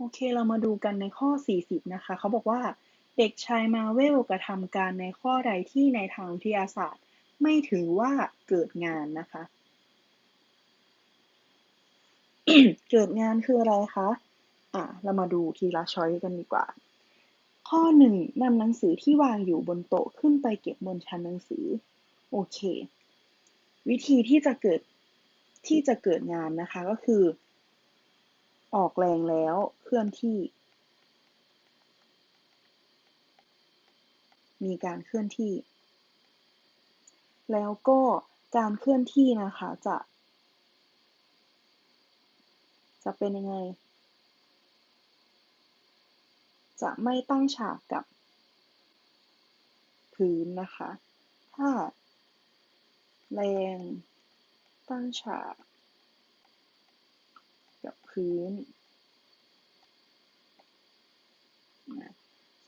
โอเคเรามาดูกันในข้อ 40 นะคะ เขาบอกว่าเด็กชายมาเวลกระทำการในข้อใดที่ในทางวิทยาศาสตร์ ไม่ถือว่าเกิดงานนะคะ เกิดงานคืออะไรคะ อะ เรามาดูทีละช้อยกันดีกว่า ข้อหนึ่งนำหนังสือที่วางอยู่บนโต๊ะขึ้นไปเก็บบนชั้นหนังสือ โอเค วิธีที่จะเกิดที่จะเกิดงานนะคะก็คือ ออกแรงแล้วเคลื่อนที่ มีการเคลื่อนที่ แล้วก็การเคลื่อนที่นะคะจะ จะเป็นยังไง จะไม่ตั้งฉากกับพื้นนะคะ ถ้า แรง ตั้งฉาก พื้น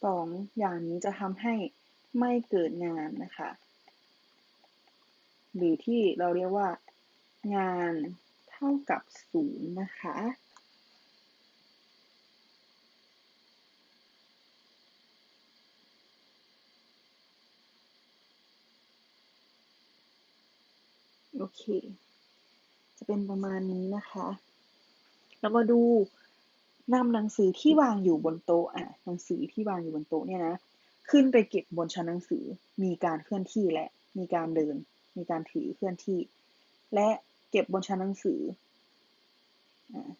สองอย่างนี้จะทำให้ไม่เกิดงานนะคะ หรือที่เราเรียกว่า งานเท่ากับศูนย์นะคะโอเค จะเป็นประมาณนี้นะคะ เรามาดูนำหนังสือที่วางอยู่บนโต๊ะอะหนังสือที่วางอยู่บนโต๊ะเนี่ยนะขึ้นไปเก็บบนชั้นหนังสือมีการเคลื่อนที่และมีการเดิน มีการถือเคลื่อนที่ และเก็บบนชั้นหนังสืออ่า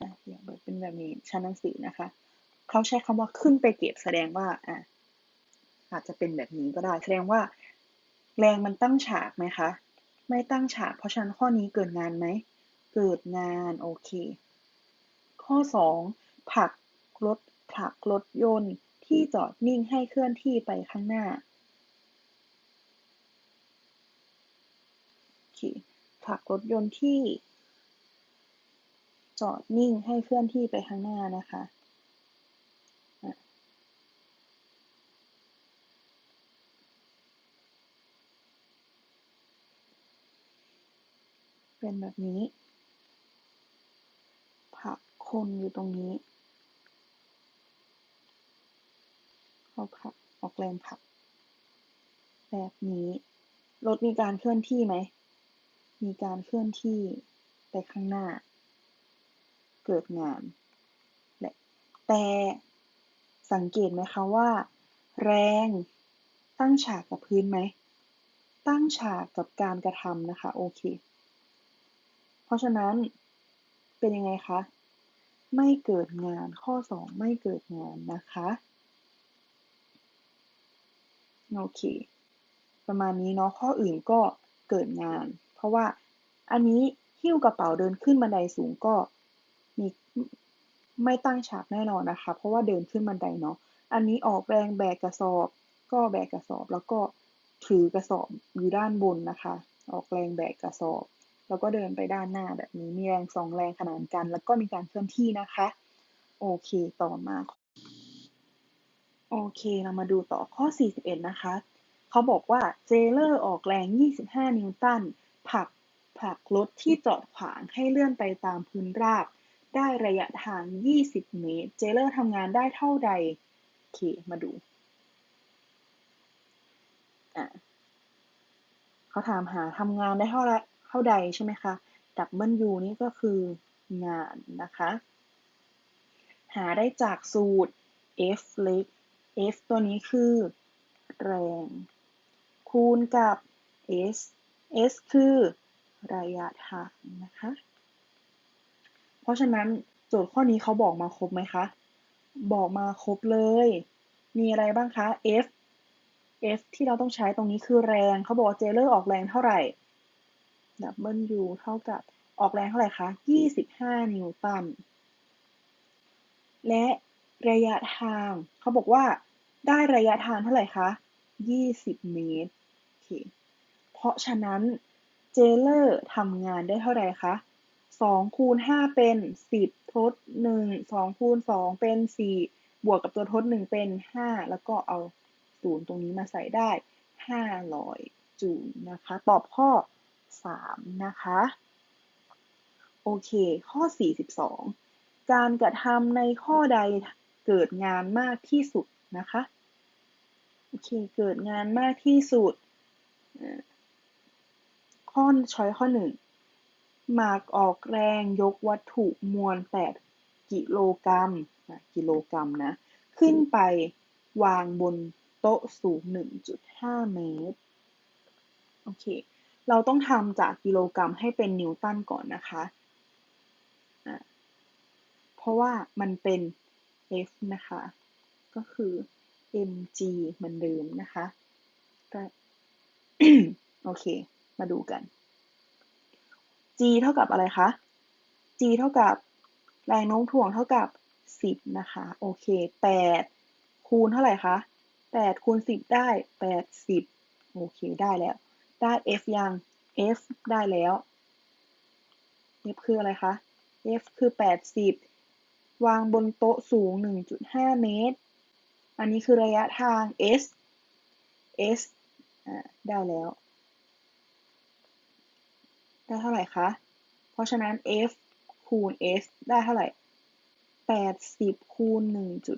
อะอย่างแบบเป็นแบบนี้ชั้นหนังสือนะคะเขาใช้คำว่าขึ้นไปเก็บแสดงว่าอะอาจจะเป็นแบบนี้ก็ได้ แสดงว่าแรงมันตั้งฉากไหมคะ ไม่ตั้งฉากเพราะฉะนั้นข้อนี้เกิดงานไหม เกิดงานโอเค ข้อ 2 ผักรถผลักรถยนต์ที่จอดนิ่งให้เคลื่อนที่ไปข้างหน้าโอเคผลักรถยนต์ที่ จอดนิ่งให้เคลื่อนที่ไปข้างหน้านะคะ เป็นแบบนี้ ผักคนอยู่ตรงนี้เขาผักออกแรงผัก แบบนี้ รถมีการเคลื่อนที่ไหม มีการเคลื่อนที่ไปข้างหน้า เกิดงานแต่สังเกตไหมคะว่า แรงตั้งฉากกับพื้นไหม ตั้งฉากกับการกระทำนะคะ โอเค เพราะฉะนั้นเป็นยังไงคะ ไม่เกิดงานข้อ 2 ไม่เกิดงานนะคะโอเคประมาณนี้เนาะข้ออื่นก็เกิดงาน เพราะว่าอันนี้หิ้วกระเป๋าเดินขึ้นบันไดสูงก็มีไม่ตั้งฉากแน่นอนนะคะ เพราะว่าเดินขึ้นบันไดเนาะอันนี้ออกแรงแบกกระสอบ ก็แบกกระสอบแล้วก็ถือกระสอบอยู่ด้านบนนะคะ ออกแรงแบกกระสอบ แล้วก็เดินไปด้านหน้าแบบนี้มีแรงสองแรงขนานกัน แล้วก็มีการเคลื่อนที่นะคะ โอเคต่อมาโอเคเรามาดูต่อข้อ 41 นะคะ เขาบอกว่าเจเลอร์ออกแรง 25 นิวตันผลักผลักรถที่จอดขวางให้เลื่อนไปตามพื้นราบ ได้ระยะทาง 20 เมตร เจเลอร์ทำงานได้เท่าใดโอเคมาดูเขาถามหาทำงานได้เท่าไร เท่าใดใช่ไหมคะดับเบิลยูนี่ก็คืองานนะคะ หาได้จากสูตร F เล็ก F ตัวนี้คือแรง คูณกับ S S คือระยะทางนะคะ เพราะฉะนั้นโจทย์ข้อนี้เขาบอกมาครบไหมคะ บอกมาครบเลย มีอะไรบ้างคะ F F ที่เราต้องใช้ตรงนี้คือแรง เขาบอกเจเลอร์ออกแรงเท่าไหร่ W เท่ากับออกแรงเท่าไหร่คะ 25 นิวตัน และระยะทาง เขาบอกว่าได้ระยะทางเท่าไหร่คะ 20 เมตรโอเคเพราะฉะนั้นเจเลอร์ทำงานได้เท่าไหร่คะ2คูณ5เป็น 10 ทด 1 2คูณ2เป็น 4 บวกกับตัวทด 1 เป็น 5 แล้วก็เอาศูนย์ตรงนี้มาใส่ได้ 500 จูลนะคะ ตอบข้อ 3 นะคะ โอเค ข้อ 42 การกระทำในข้อใดเกิดงานมากที่สุดนะคะ โอเค เกิดงานมากที่สุด ข้อช้อยข้อหนึ่งหมากออกแรงยกวัตถุมวล 8 กิโลกรัมกิโลกรัมนะ ขึ้นไปวางบนโต๊ะสูง 1.5 เมตร โอเค เราต้องทำจากกิโลกรัมให้เป็นนิวตันก่อนนะคะ เพราะว่ามันเป็น F นะคะ ก็คือ mg เหมือนเดิมนะคะโอเค มาดูกัน g เท่ากับอะไรคะ g เท่ากับแรงโน้มถ่วงเท่ากับ 10 นะคะ โอเค 8 คูณเท่าไหร่คะ 8 คูณ 10 ได้ 80 โอเค ได้แล้ว ได้ f ยัง f ได้แล้ว f คืออะไรคะ f คือ 80 วางบนโต๊ะสูง 1.5 เมตร อันนี้คือระยะทาง s s ได้แล้ว ได้เท่าไหร่คะ เพราะฉะนั้น f คูณ s ได้เท่าไหร่ 80 คูณ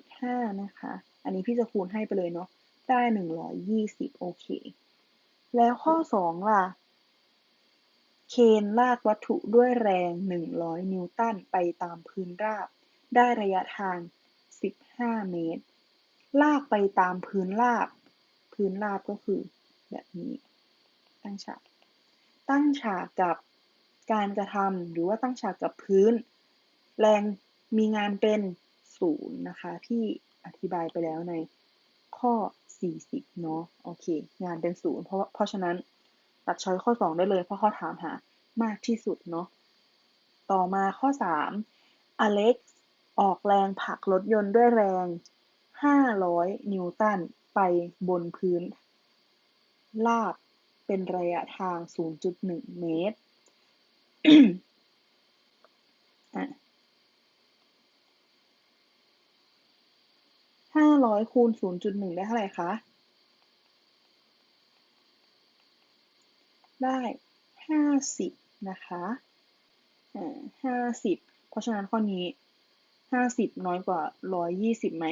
1.5 นะคะ อันนี้พี่จะคูณให้ไปเลยเนาะ ได้ 120 โอเค แล้วข้อ2ล่ะ เคนลากวัตถุด้วยแรง 100 นิวตันไปตามพื้นราบ ได้ระยะทาง 15 เมตร ลากไปตามพื้นราบ พื้นราบก็คือแบบนี้ ตั้งฉาก ตั้งฉากกับการกระทำหรือว่าตั้งฉากกับพื้น แรงมีงานเป็นศูนย์นะคะ ที่อธิบายไปแล้วใน ข้อ 40 เนาะโอเค งานเป็นศูนย์เพราะเพราะฉะนั้นตัดช้อยข้อ 2 ได้เลย เพราะเขาถามหามากที่สุดเนาะต่อมาข้อ 3 อเล็กซ์ออกแรงผลักรถยนต์ด้วยแรง 500 นิวตันไปบนพื้น ลาบเป็นระยะทาง 0.1 เมตร ห้าร้อยคูณ0.1ได้เท่าไหร่คะ ได้50นะคะอ่า50เพราะฉะนั้นข้อนี้50น้อยกว่า120ไหม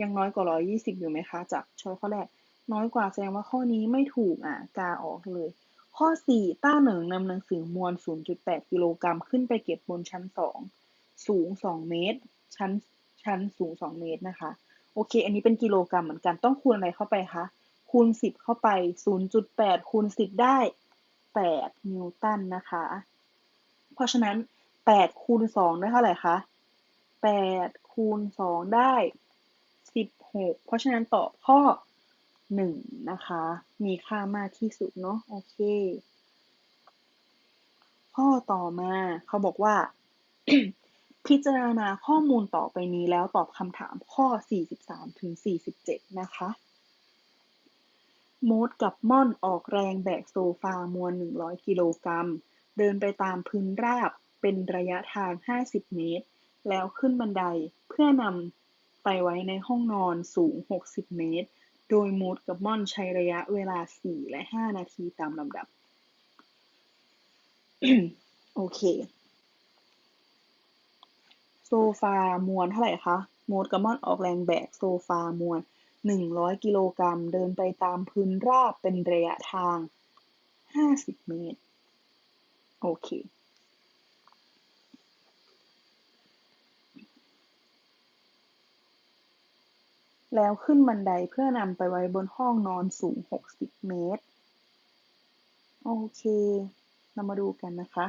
ยังน้อยกว่า120อยู่ไหมคะ จากช้อยข้อแรก น้อยกว่าแสดงว่าข้อนี้ไม่ถูกอะกาออกเลย ข้อ4ต้าเหนิงนำหนังสือมวล 0.8 กิโลกรัมขึ้นไปเก็บบนชั้น2สูง 2 เมตร ชั้น ชั้นสูง2เมตรนะคะ โอเค อันนี้เป็นกิโลกรัมเหมือนกันต้องคูณอะไรเข้าไปคะคูณ10เข้าไป0.8คูณ10ได้8นิวตันนะคะ เพราะฉะนั้น8คูณ2ได้เท่าไหร่คะ8คูณ2ได้16เพราะฉะนั้นตอบข้อ1นะคะ มีค่ามากที่สุดเนาะโอเค ข้อต่อมาเขาบอกว่า พิจารณาข้อมูลต่อไปนี้แล้วตอบคำถามข้อ 43ถึง47 นะคะ โมดกับม่อนออกแรงแบกโซฟามวล 100 กิโลกรัม เดินไปตามพื้นราบเป็นระยะทาง 50 เมตร แล้วขึ้นบันไดเพื่อนำไปไว้ในห้องนอนสูง 60 เมตร โดยโมดกับม่อนใช้ระยะเวลา 4 และ 5 นาทีตามลำดับ โอเค โซฟามวลเท่าไหร่คะโมดกับมอนออกแรงแบกโซฟามวล100 กิโลกรัม เดินไปตามพื้นราบเป็นระยะทาง 50 เมตร โอเค แล้วขึ้นบันไดเพื่อนำไปไว้บนห้องนอนสูง 60 เมตร โอเค เรามาดูกันนะคะ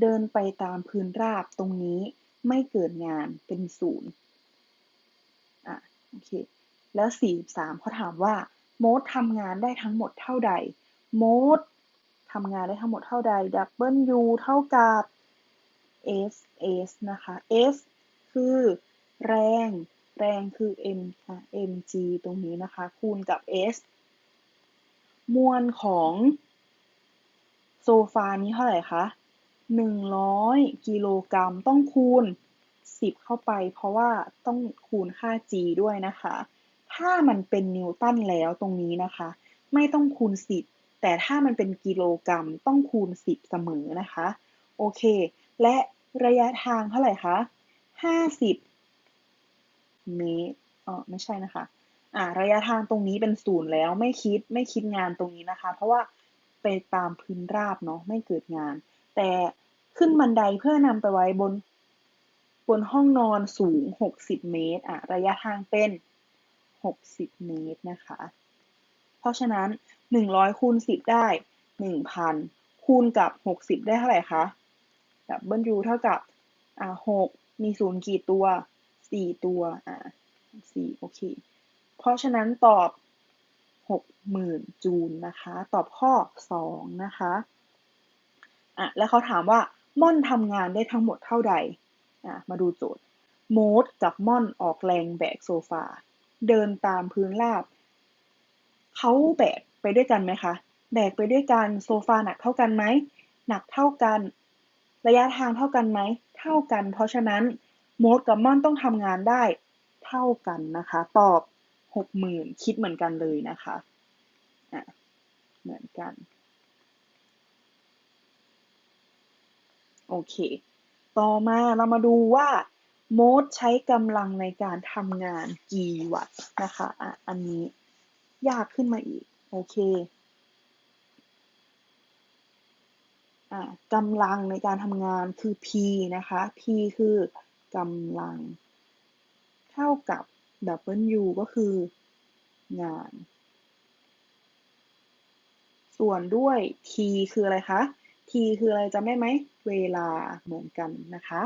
เดินไปตามพื้นราบตรงนี้ไม่เกิดงานเป็นศูนย์อะโอเคแล้ว43เขาถามว่าโมดทำงานได้ทั้งหมดเท่าใดโมดทำงานได้ทั้งหมดเท่าใด W เท่ากับ S S นะคะ S คือแรง แรงคือ M ค่ะ mg ตรงนี้นะคะ คูณกับ S มวลของโซฟานี้เท่าไหร่คะ 100กิโลกรัมต้องคูณ10เข้าไป เพราะว่าต้องคูณค่า g ด้วยนะคะ ถ้ามันเป็นนิวตันแล้วตรงนี้นะคะ ไม่ต้องคูณ10แต่ถ้ามันเป็นกิโลกรัมต้องคูณ10เสมอนะคะ โอเค และระยะทางเท่าไหร่คะ50เมตรอ๋อไม่ใช่นะคะอ่าระยะทางตรงนี้เป็นศูนย์แล้วไม่คิดไม่คิดงานตรงนี้นะคะ เพราะว่าไปตามพื้นราบเนาะไม่เกิดงาน แต่ขึ้นบันไดเพื่อนำไปไว้บน บนห้องนอนสูง 60 เมตรอะระยะทางเป็น 60 เมตรนะคะ เพราะฉะนั้น 100คูณ10 ได้ 1,000 คูณกับ 60 ได้เท่าไหร่คะดับเบิลยูเท่ากับอ่า6มีศูนย์กี่ตัว 4 ตัวอ่า4โอเค เพราะฉะนั้นตอบ 60,000 จูลนะคะ ตอบข้อ 2 นะคะ อะแล้วเขาถามว่าม่อนทำงานได้ทั้งหมดเท่าใดอะมาดูโจทย์โมดกับม่อนออกแรงแบกโซฟา เดินตามพื้นราบ เขาแบกไปด้วยกันไหมคะ แบกไปด้วยกันโซฟาหนักเท่ากันไหม หนักเท่ากัน ระยะทางเท่ากันไหม เท่ากัน เพราะฉะนั้นโมดกับม่อนต้องทำงานได้เท่ากันนะคะ ตอบหกหมื่นคิดเหมือนกันเลยนะคะอะเหมือนกัน โอเค ต่อมาเรามาดูว่าโมดใช้กำลังในการทำงานกี่วัตต์นะคะอะอันนี้ยากขึ้นมาอีก โอเคอะกำลังในการทำงานคือ P นะคะ P คือกำลัง เท่ากับ W ก็คืองาน ส่วนด้วย T คืออะไรคะ T คืออะไรจำได้ไหม เวลาเหมือนกันนะคะ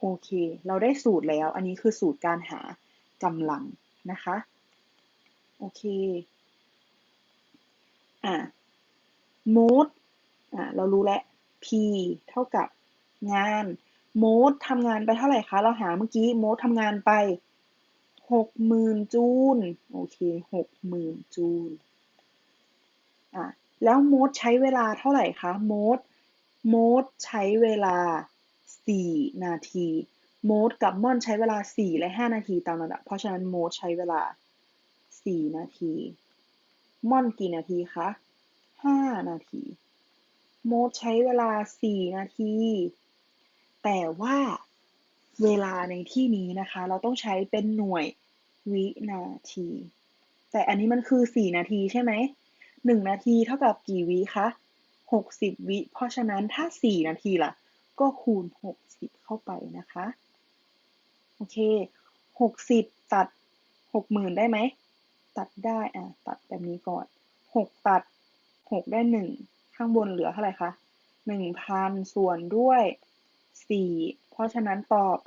โอเค เราได้สูตรแล้ว อันนี้คือสูตรการหากำลังนะคะ โอเค อะโมดอะ เรารู้แล้ว P เท่ากับงานโมดทำงานไปเท่าไหร่คะ เราหาเมื่อกี้โมดทำงานไปหกหมื่นจูล โอเคหกหมื่นจูล อะ แล้วโมดใช้เวลาเท่าไหร่คะ โมด โมดใช้เวลาสี่นาทีโมดกับม่อนใช้เวลาสี่และห้านาทีตามลำดับ เพราะฉะนั้นโมดใช้เวลาสี่นาที ม่อนกี่นาทีคะห้านาที โมดใช้เวลาสี่นาที แต่ว่าเวลาในที่นี้นะคะ เราต้องใช้เป็นหน่วยวินาที แต่อันนี้มันคือสี่นาทีใช่ไหมหนึ่งนาทีเท่ากับกี่วิคะ หกสิบวิ เพราะฉะนั้นถ้าสี่นาทีล่ะ ก็คูณหกสิบเข้าไปนะคะ โอเคหกสิบตัดหกหมื่นได้ไหม ตัดได้ อะ ตัดแบบนี้ก่อนหกตัดหกได้หนึ่งข้างบนเหลือเท่าไหร่คะหนึ่งพันส่วนด้วยสี่เพราะฉะนั้นตอบ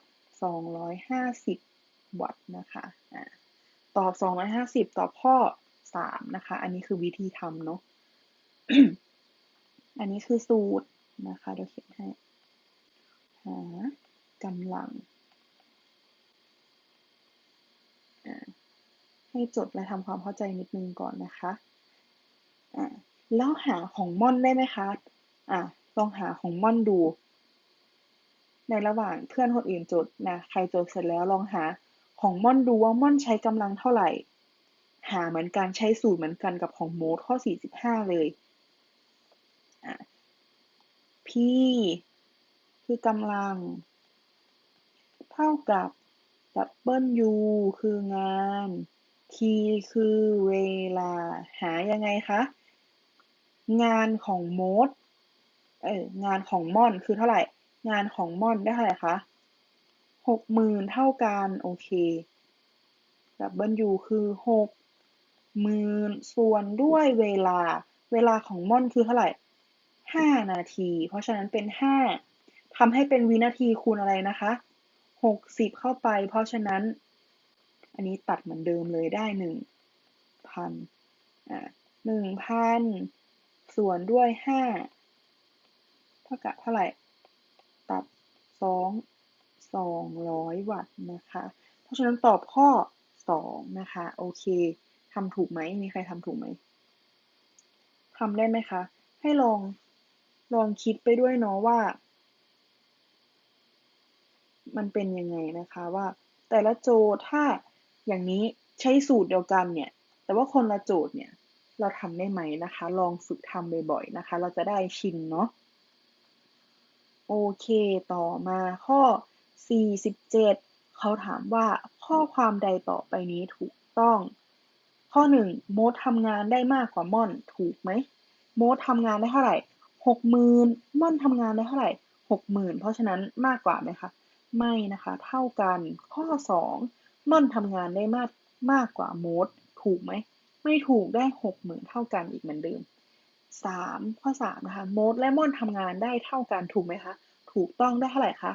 สองร้อยห้าสิบวัตต์นะคะ อะ ตอบสองร้อยห้าสิบตอบข้อสามนะคะ อันนี้คือวิธีทำเนาะ อันนี้คือสูตรนะคะเดี๋ยวเขียนให้ หากำลัง ให้จดและทำความเข้าใจนิดนึงก่อนนะคะอ่าแล้วหาของม่อนได้ไหมคะอะลองหาของม่อนดู ในระหว่างเพื่อนคนอื่นจดนะ ใครจดเสร็จแล้วลองหาของม่อนดูว่าม่อนใช้กำลังเท่าไหร่ หาเหมือนกันใช้สูตรเหมือนกันกับของโมดข้อ 45 เลย P คือกำลัง เท่ากับ W คืองาน T คือเวลา หายังไงคะ งานของโมดเอองานของม่อนคือเท่าไหร่ งานของม่อนได้เท่าไหร่คะหกหมื่นเท่ากันโอเค W คือหกหมื่นส่วนด้วยเวลา เวลาของม่อนคือเท่าไหร่ ห้านาที เพราะฉะนั้นเป็นห้าทำให้เป็นวินาทีคูณอะไรนะคะหกสิบเข้าไป เพราะฉะนั้น อันนี้ตัดเหมือนเดิมเลยได้หนึ่งพันอ่าหนึ่งพันส่วนด้วยห้าเท่ากับเท่าไหร่ ตัดสองสองร้อยวัตต์นะคะ เพราะฉะนั้นตอบข้อสองนะคะ โอเคทำถูกไหมมีใครทำถูกไหมทำได้ไหมคะ ให้ลอง ลองคิดไปด้วยเนาะว่า มันเป็นยังไงนะคะว่า แต่ละโจทย์ถ้าอย่างนี้ใช้สูตรเดียวกันเนี่ย แต่ว่าคนละโจทย์เนี่ย เราทำได้ไหมนะคะ ลองฝึกทำบ่อยๆนะคะ เราจะได้ชินเนาะโอเค ต่อมาข้อ 47 เขาถามว่าข้อความใดต่อไปนี้ถูกต้อง ข้อ 1 โมดทำงานได้มากกว่าม่อนถูกไหม โมดทำงานได้เท่าไหร่ 60,000ม่อนทำงานได้เท่าไหร่60,000เพราะฉะนั้นมากกว่าไหมคะ ไม่นะคะ เท่ากัน ข้อ2ม่อนทำงานได้มากมากกว่าโมดถูกไหม ไม่ถูกได้60,000เท่ากันอีกเหมือนเดิม3ข้อ3นะคะโมดและม่อนทำงานได้เท่ากันถูกไหมคะ ถูกต้องได้เท่าไหร่คะ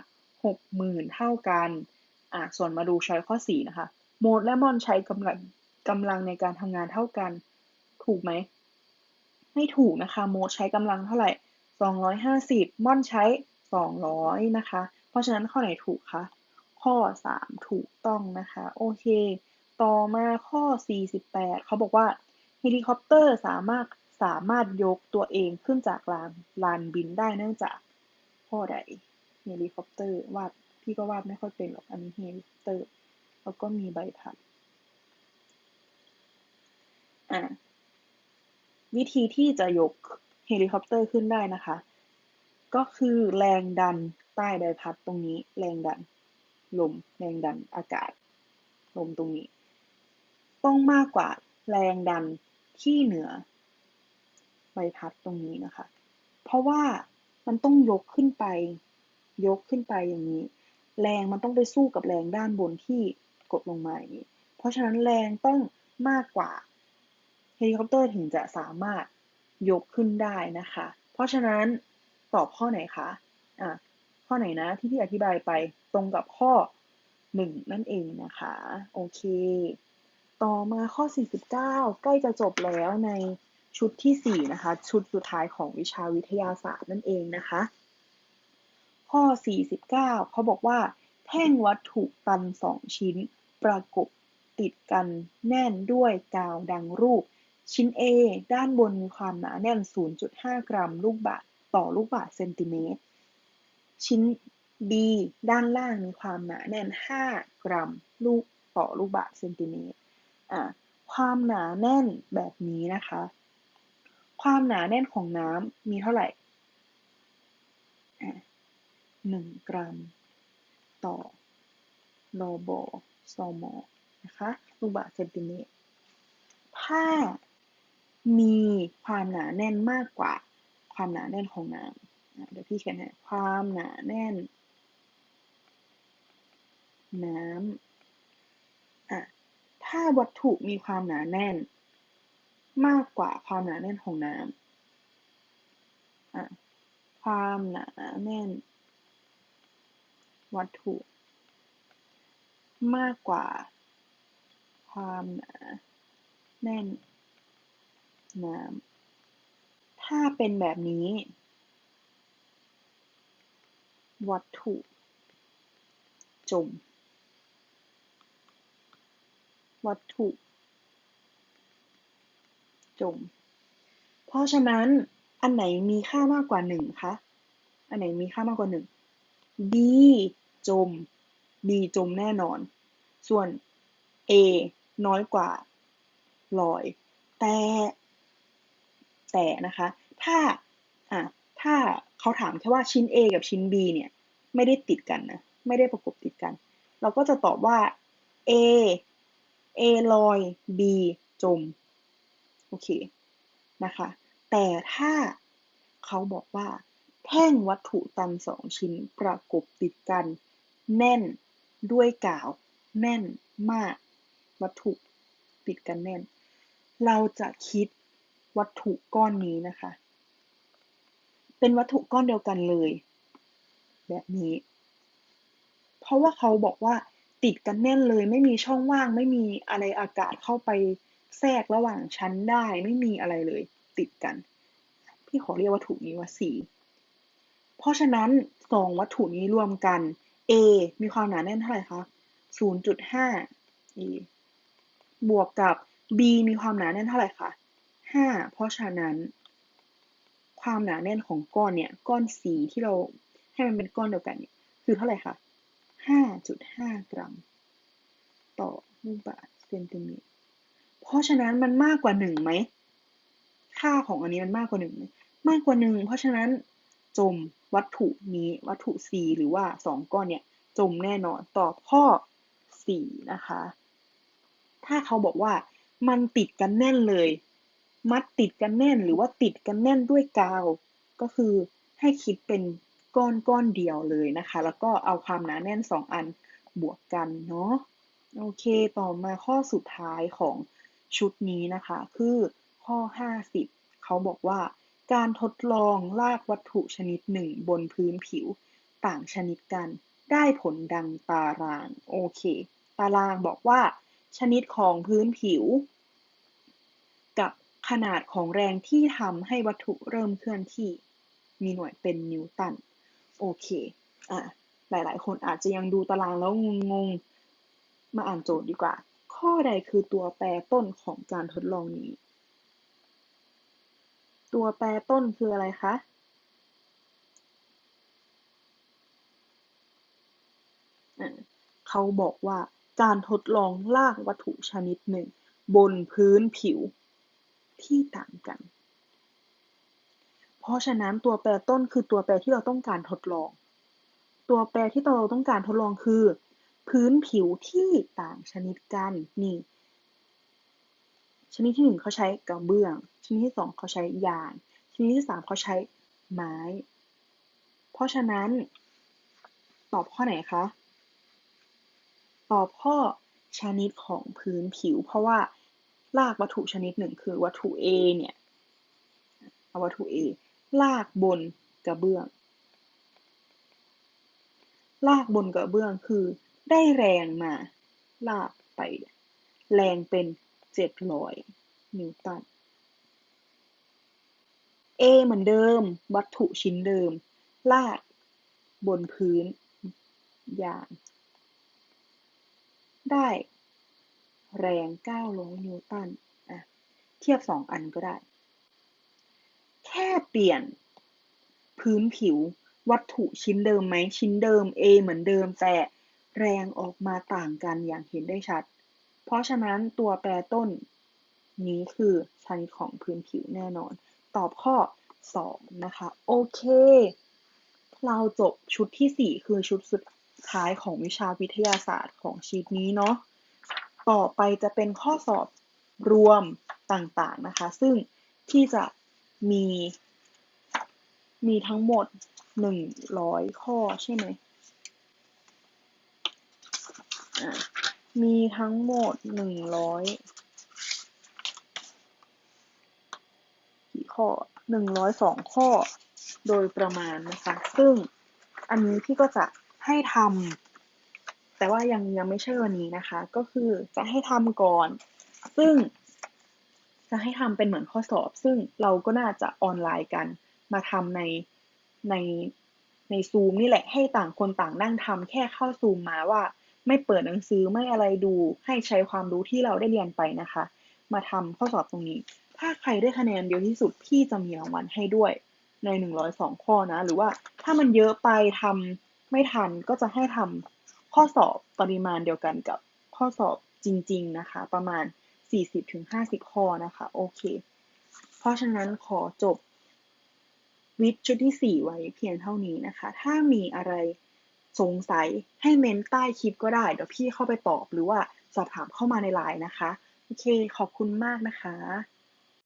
60,000เท่ากัน อะ ส่วนมาดูช้อยข้อ4นะคะ โมดและม่อนใช้กำลังกำลังในการทำงานเท่ากัน ถูกไหม ไม่ถูกนะคะ โมใช้กำลังเท่าไหร่ 250 ม่อนใช้ 200 นะคะ เพราะฉะนั้นข้อไหนถูกคะ ข้อ 3 ถูกต้องนะคะ โอเค ต่อมาข้อ 48 เขาบอกว่าเฮลิคอปเตอร์สามารถสามารถยกตัวเองขึ้นจากลานลานบินได้เนื่องจากข้อใดเฮลิคอปเตอร์วาดพี่ก็วาดไม่ค่อยเป็นหรอกอันนี้เฮลิคอปเตอร์ แล้วก็มีใบพัดอะ วิธีที่จะยกเฮลิคอปเตอร์ขึ้นได้นะคะ ก็คือแรงดันใต้ใบพัดตรงนี้ แรงดันลมแรงดันอากาศลมตรงนี้ ต้องมากกว่าแรงดันที่เหนือใบพัดตรงนี้นะคะ เพราะว่ามันต้องยกขึ้นไป ยกขึ้นไปอย่างนี้ แรงมันต้องไปสู้กับแรงด้านบนที่กดลงมาอย่างนี้ เพราะฉะนั้นแรงต้องมากกว่า เฮลิคอปเตอร์ถึงจะสามารถยกขึ้นได้นะคะ เพราะฉะนั้นตอบข้อไหนคะอะข้อไหนนะที่พี่อธิบายไปตรงกับข้อ 1 นั่นเองนะคะ โอเค ต่อมาข้อ 49 ใกล้จะจบแล้วในชุดที่ 4 นะคะ ชุดสุดท้ายของวิชาวิทยาศาสตร์นั่นเองนะคะ ข้อ 49 เขาบอกว่า แท่งวัตถุตัน 2 ชิ้นประกบติดกันแน่นด้วยกาวดังรูป ชิ้น A ด้านบนมีความหนาแน่น 0.5 กรัม ลูกบาศก์ต่อลูกบาศก์เซนติเมตร ชิ้น B ด้านล่างมีความหนาแน่น 5 กรัม ลูกต่อลูกบาศก์เซนติเมตร อะความหนาแน่นแบบนี้นะคะ ความหนาแน่นของน้ำมีเท่าไหร่หนึ่งกรัม ต่อโลโบซอมอนะคะ ลูกบาศก์เซนติเมตร ถ้า มีความหนาแน่นมากกว่าความหนาแน่นของน้ำเดี๋ยวพี่เขียนให้ความหนาแน่น น้ำอะถ้าวัตถุมีความหนาแน่น มากกว่าความหนาแน่นของน้ำอะความหนาแน่น วัตถุ มากกว่า ความหนาแน่น น้ำ ถ้าเป็นแบบนี้ วัตถุ จม วัตถุ จม เพราะฉะนั้นอันไหนมีค่ามากกว่าหนึ่งคะ อันไหนมีค่ามากกว่าหนึ่ง B จม B จมแน่นอน ส่วน A น้อยกว่าลอย แต่ แต่นะคะ ถ้าอะถ้าเขาถามแค่ว่าชิ้น A กับชิ้น B เนี่ยไม่ได้ติดกันนะ ไม่ได้ประกบติดกัน เราก็จะตอบว่า A A ลอย B จม โอเค นะคะ แต่ถ้าเขาบอกว่า แท่งวัตถุตันสองชิ้นประกบติดกัน แน่นด้วยกาว แน่นมาก วัตถุติดกันแน่น เราจะคิด วัตถุก้อนนี้นะคะ เป็นวัตถุก้อนเดียวกันเลย แบบนี้ เพราะว่าเขาบอกว่าติดกันแน่นเลย ไม่มีช่องว่าง ไม่มีอะไรอากาศเข้าไปแทรกระหว่างชั้นได้ ไม่มีอะไรเลย ติดกัน พี่ขอเรียกวัตถุนี้ว่า C เพราะฉะนั้นสองวัตถุนี้รวมกัน A มีความหนาแน่นเท่าไหร่คะ0.5 E บวกกับ B มีความหนาแน่นเท่าไหร่คะ 5 เพราะฉะนั้น ความหนาแน่นของก้อนเนี่ย ก้อนสีที่เราให้มันเป็นก้อนเดียวกันเนี่ย คือเท่าไหร่คะ 5.5 กรัม ต่อลูกบาศก์เซนติเมตร เพราะฉะนั้นมันมากกว่า1ไหม ค่าของอันนี้มันมากกว่าหนึ่งมากกว่าหนึ่งเพราะฉะนั้น จมวัตถุนี้วัตถุ C หรือว่าสองก้อนเนี่ย จมแน่นอน ตอบข้อ 4 นะคะ ถ้าเขาบอกว่ามันติดกันแน่นเลย มัดติดกันแน่นหรือว่าติดกันแน่นด้วยกาว ก็คือให้คิดเป็นก้อนก้อนเดียวเลยนะคะ แล้วก็เอาความหนาแน่น 2 อันบวกกันเนาะโอเค ต่อมาข้อสุดท้ายของชุดนี้นะคะ คือข้อ 50 เขาบอกว่า การทดลองลากวัตถุชนิดหนึ่งบนพื้นผิวต่างชนิดกัน ได้ผลดังตาราง โอเค ตารางบอกว่า ชนิดของพื้นผิว ขนาดของแรงที่ทำให้วัตถุเริ่มเคลื่อนที่ มีหน่วยเป็นนิวตัน โอเค อะ หลายๆ คนอาจจะยังดูตารางแล้วงงๆ มาอ่านโจทย์ดีกว่า ข้อใดคือตัวแปรต้นของการทดลองนี้ ตัวแปรต้นคืออะไรคะ เขาบอกว่าการทดลองลากวัตถุชนิดหนึ่ง บนพื้นผิว ที่ต่างกัน เพราะฉะนั้นตัวแปรต้นคือตัวแปรที่เราต้องการทดลอง ตัวแปรที่เราต้องการทดลองคือ พื้นผิวที่ต่างชนิดกันนี่ชนิดที่หนึ่งเขาใช้กระเบื้อง ชนิดที่สองเขาใช้ยาง ชนิดที่สามเขาใช้ไม้ เพราะฉะนั้น ตอบข้อไหนคะ ตอบข้อชนิดของพื้นผิว เพราะว่า ลากวัตถุชนิดหนึ่งคือวัตถุ A เนี่ยเอาวัตถุ A ลากบนกระเบื้อง ลากบนกระเบื้องคือได้แรงมา ลากไป แรงเป็น700นิวตัน A เหมือนเดิม วัตถุชิ้นเดิม ลากบนพื้นยางได้ แรง 900 นิวตันอะเทียบ 2 อันก็ได้ แค่เปลี่ยนพื้นผิววัตถุชิ้นเดิมไหมชิ้นเดิม A เหมือนเดิมแต่แรงออกมาต่างกันอย่างเห็นได้ชัด เพราะฉะนั้นตัวแปรต้นนี้คือชนิดของพื้นผิวแน่นอน ตอบข้อ 2 นะคะ โอเค เราจบชุดที่ 4 คือชุดสุดท้ายของวิชาวิทยาศาสตร์ของชีตนี้เนาะ ต่อไปจะเป็นข้อสอบรวมต่างๆนะคะ ซึ่งที่จะมีมีทั้งหมด 100 ข้อใช่ไหม มีทั้งหมด 100 กี่ข้อ 102 ข้อโดยประมาณนะคะ ซึ่งอันนี้พี่ก็จะให้ทำ แต่ว่ายังยังไม่ใช่วันนี้นะคะ ก็คือจะให้ทำก่อน ซึ่งจะให้ทำเป็นเหมือนข้อสอบ ซึ่งเราก็น่าจะออนไลน์กัน มาทำในในในซูมนี่แหละให้ต่างคนต่างนั่งทำแค่เข้าซูมมาว่า ไม่เปิดหนังสือไม่อะไรดูให้ใช้ความรู้ที่เราได้เรียนไปนะคะ มาทำข้อสอบตรงนี้ ถ้าใครได้คะแนนเยอะที่สุดพี่จะมีรางวัลให้ด้วยในหนึ่งร้อยสองข้อนะ หรือว่าถ้ามันเยอะไปทำไม่ทันก็จะให้ทำ ข้อสอบปริมาณเดียวกันกับข้อสอบจริง ๆ นะคะ ประมาณ 40-50 ข้อนะคะ โอเค เพราะฉะนั้นขอจบวิดชุดที่ 4 ไว้เพียงเท่านี้นะคะ ถ้ามีอะไรสงสัยให้เมนใต้คลิปก็ได้ เดี๋ยวพี่เข้าไปตอบหรือว่าสอบถามเข้ามาในไลน์นะคะ โอเค ขอบคุณมากนะคะ